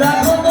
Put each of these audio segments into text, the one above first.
রাঘব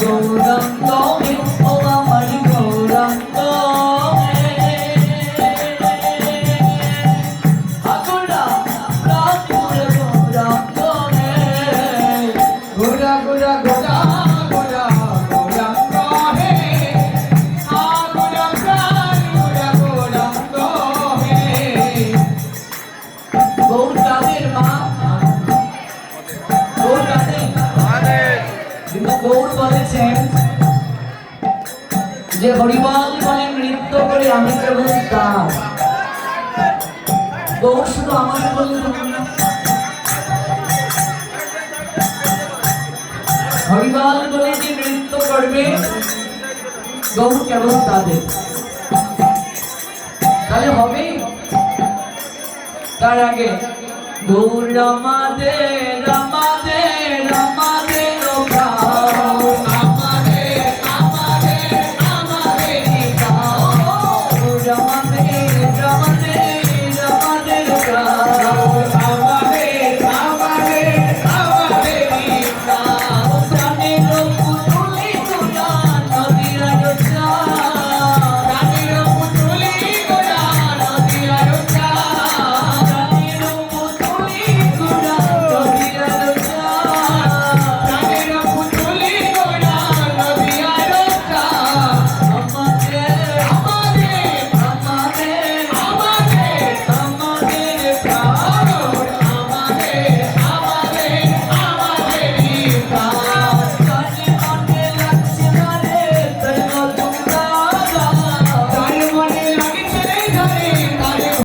就能够 গৌর যে হরিবল বলে নৃত্য করে আমি কেবল তার। গৌর শুধু আমাকে বললেন। হরিবল বলে যে নৃত্য করবে, গৌর কেবল তাদের। তাহলে হবে? তার আগে গৌর আমাদের